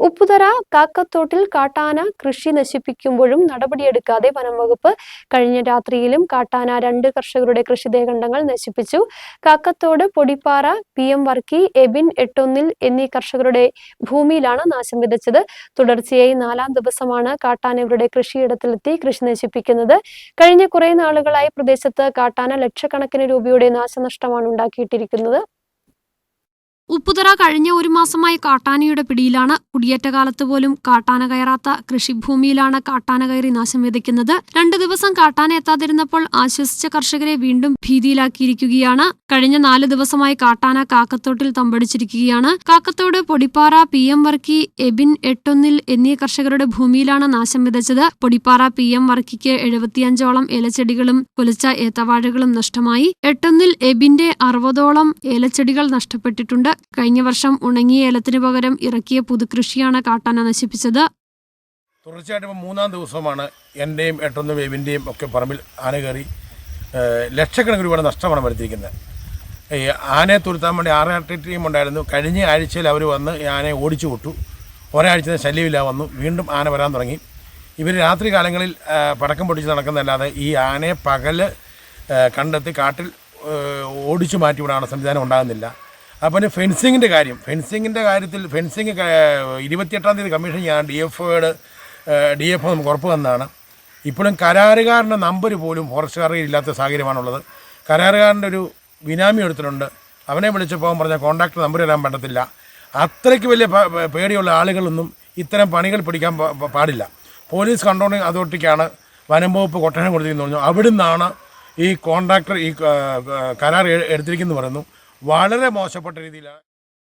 ഉപ്പുതറ കാക്കത്തോട്ടിൽ കാട്ടാന കൃഷി നശിപ്പിക്കുമ്പോഴും നടപടിയെടുക്കാതെ വനം വകുപ്പ് കഴിഞ്ഞ രാത്രിയിലും കാട്ടാന രണ്ട് കർഷകരുടെ കൃഷിദേഖണ്ഡങ്ങൾ നശിപ്പിച്ചു. കാക്കത്തോട് പൊടിപ്പാറ പി എം വർക്കി എബിൻ എട്ടൊന്നിൽ എന്നീ കർഷകരുടെ ഭൂമിയിലാണ് നാശം വിതച്ചത്. തുടർച്ചയായി നാലാം ദിവസമാണ് കാട്ടാന കൃഷിയിടത്തിലെത്തി കൃഷി നശിപ്പിക്കുന്നത്. കഴിഞ്ഞ കുറെ നാളുകളായി പ്രദേശത്ത് കാട്ടാന ലക്ഷക്കണക്കിന് രൂപയുടെ നാശനഷ്ടമാണ് ഉണ്ടാക്കിയിട്ടിരിക്കുന്നത്. ഉപ്പുതറ കഴിഞ്ഞ ഒരു മാസമായി കാട്ടാനയുടെ പിടിയിലാണ്. കുടിയേറ്റ കാലത്ത് പോലും കാട്ടാന കയറാത്ത കൃഷിഭൂമിയിലാണ് കാട്ടാന കയറി നാശം വിതയ്ക്കുന്നത്. രണ്ടു ദിവസം കാട്ടാന എത്താതിരുന്നപ്പോൾ ആശ്വസിച്ച കർഷകരെ വീണ്ടും ഭീതിയിലാക്കിയിരിക്കുകയാണ്. കഴിഞ്ഞ നാല് ദിവസമായി കാട്ടാന കാക്കത്തോട്ടിൽ തമ്പടിച്ചിരിക്കുകയാണ്. കാക്കത്തോട് പൊടിപ്പാറ പി എം വർക്കി എബിൻ എട്ടൊന്നിൽ എന്നീ കർഷകരുടെ ഭൂമിയിലാണ് നാശം വിതച്ചത്. പൊടിപ്പാറ പി എം വർക്കിക്ക് എഴുപത്തിയഞ്ചോളം ഏലച്ചെടികളും കൊലച്ച ഏത്തവാഴകളും നഷ്ടമായി. എട്ടൊന്നിൽ എബിന്റെ അറുപതോളം ഏലച്ചെടികൾ നഷ്ടപ്പെട്ടിട്ടുണ്ട്. കഴിഞ്ഞ വർഷം ഉണങ്ങിയ ഏലത്തിന് പകരം ഇറക്കിയ പുതുകൃഷിയാണ് കാട്ടാന നശിപ്പിച്ചത്. തുടർച്ചയായിട്ട് മൂന്നാം ദിവസമാണ് എന്റെയും എട്ടൊന്ന് വേവിന്റെയും ഒക്കെ പറമ്പിൽ ആന കയറി ലക്ഷക്കണക്കിന് രൂപയുടെ നഷ്ടമാണ് വരുത്തിയിരിക്കുന്നത്. ഈ ആനയെ തുരുത്താൻ വേണ്ടി ആറാട്ട് ടീം ഉണ്ടായിരുന്നു. കഴിഞ്ഞ ആഴ്ചയിൽ അവർ വന്ന് ഈ ആനയെ ഓടിച്ചു വിട്ടു. ഒരാഴ്ച ശല്യമില്ല വന്നു. വീണ്ടും ആന വരാൻ തുടങ്ങി. ഇവർ രാത്രി കാലങ്ങളിൽ പടക്കം പൊടിച്ച് നടക്കുന്നതല്ലാതെ ഈ ആനയെ പകൽ കണ്ടെത്തി കാട്ടിൽ ഓടിച്ചു മാറ്റി മാറ്റിവിടാനുള്ള സംവിധാനം ഉണ്ടാകുന്നില്ല. അപ്പം ഫെൻസിങ്ങിന്റെ കാര്യം. ഫെൻസിങ്ങിന്റെ കാര്യത്തിൽ ഫെൻസിങ് ഇരുപത്തിയെട്ടാം തീയതി കമ്മീഷൻ ചെയ്യാൻ ഡി എഫ് ഒയുടെ ഡി എഫ് നമുക്ക് ഉറപ്പ് തന്നതാണ്. ഇപ്പോഴും കരാറുകാരന്റെ നമ്പർ പോലും ഫോറസ്റ്റുകാരുടെ ഇല്ലാത്ത സാഹചര്യമാണുള്ളത്. കരാറുകാരന്റെ ഒരു ബിനാമി എടുത്തിട്ടുണ്ട്. അവനെ വിളിച്ചപ്പോൾ പറഞ്ഞ കോൺടാക്ട് നമ്പർ തരാൻ പറ്റത്തില്ല. അത്രയ്ക്ക് വലിയ പേടിയുള്ള ആളുകളൊന്നും ഇത്തരം പണികൾ പിടിക്കാൻ പാടില്ല. പോലീസ് കൺട്രോളിംഗ് അതോറിറ്റിക്കാണ് വനം വകുപ്പ് കൊട്ടേഷൻ കൊടുത്തിരിക്കുന്നു പറഞ്ഞു. അവിടുന്നാണ് ഈ കോൺട്രാക്ടർ ഈ കരാർ എടുത്തിരിക്കുന്നു പറയുന്നു. വളരെ മോശപ്പെട്ട രീതിയിലാണ്.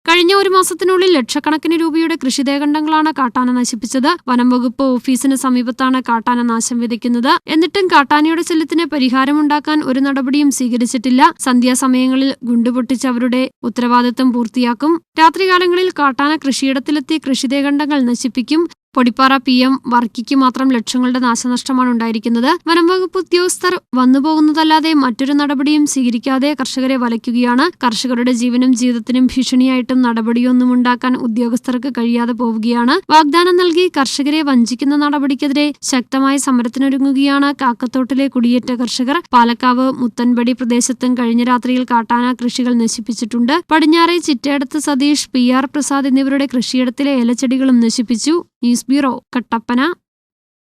കഴിഞ്ഞ ഒരു മാസത്തിനുള്ളിൽ ലക്ഷക്കണക്കിന് രൂപയുടെ കൃഷിദേഖണ്ഡങ്ങളാണ് കാട്ടാന നശിപ്പിച്ചത്. വനം വകുപ്പ് ഓഫീസിന് സമീപത്താണ് കാട്ടാന നാശം വിതയ്ക്കുന്നത്. എന്നിട്ടും കാട്ടാനയുടെ ശല്യത്തിന് പരിഹാരമുണ്ടാക്കാൻ ഒരു നടപടിയും സ്വീകരിച്ചിട്ടില്ല. സന്ധ്യാസമയങ്ങളിൽ ഗുണ്ടുപൊട്ടിച്ച് അവരുടെ ഉത്തരവാദിത്തം പൂർത്തിയാക്കും. രാത്രികാലങ്ങളിൽ കാട്ടാന കൃഷിയിടത്തിലെത്തി കൃഷിദേഖണ്ഡങ്ങൾ നശിപ്പിക്കും. പൊടിപ്പാറ പി എം വർക്കിക്ക് മാത്രം ലക്ഷങ്ങളുടെ നാശനഷ്ടമാണ് ഉണ്ടായിരിക്കുന്നത്. വനംവകുപ്പ് ഉദ്യോഗസ്ഥർ വന്നുപോകുന്നതല്ലാതെ മറ്റൊരു നടപടിയും സ്വീകരിക്കാതെ കർഷകരെ വലയ്ക്കുകയാണ്. കർഷകരുടെ ജീവനും ജീവിതത്തിനും ഭീഷണിയായിട്ടും നടപടിയൊന്നും ഉണ്ടാക്കാൻ ഉദ്യോഗസ്ഥർക്ക് കഴിയാതെ പോവുകയാണ്. വാഗ്ദാനം നൽകി കർഷകരെ വഞ്ചിക്കുന്ന നടപടിക്കെതിരെ ശക്തമായ സമരത്തിനൊരുങ്ങുകയാണ് കാക്കത്തോട്ടിലെ കുടിയേറ്റ കർഷകർ. പാലക്കാവ് മുത്തൻപടി പ്രദേശത്തും കഴിഞ്ഞ രാത്രിയിൽ കാട്ടാന കൃഷികൾ നശിപ്പിച്ചിട്ടുണ്ട്. പടിഞ്ഞാറെ ചിറ്റേടത്ത് സതീഷ് പി ആർ പ്രസാദ് എന്നിവരുടെ കൃഷിയിടത്തിലെ ഇലച്ചെടികളും നശിപ്പിച്ചു. News bureau Kattappana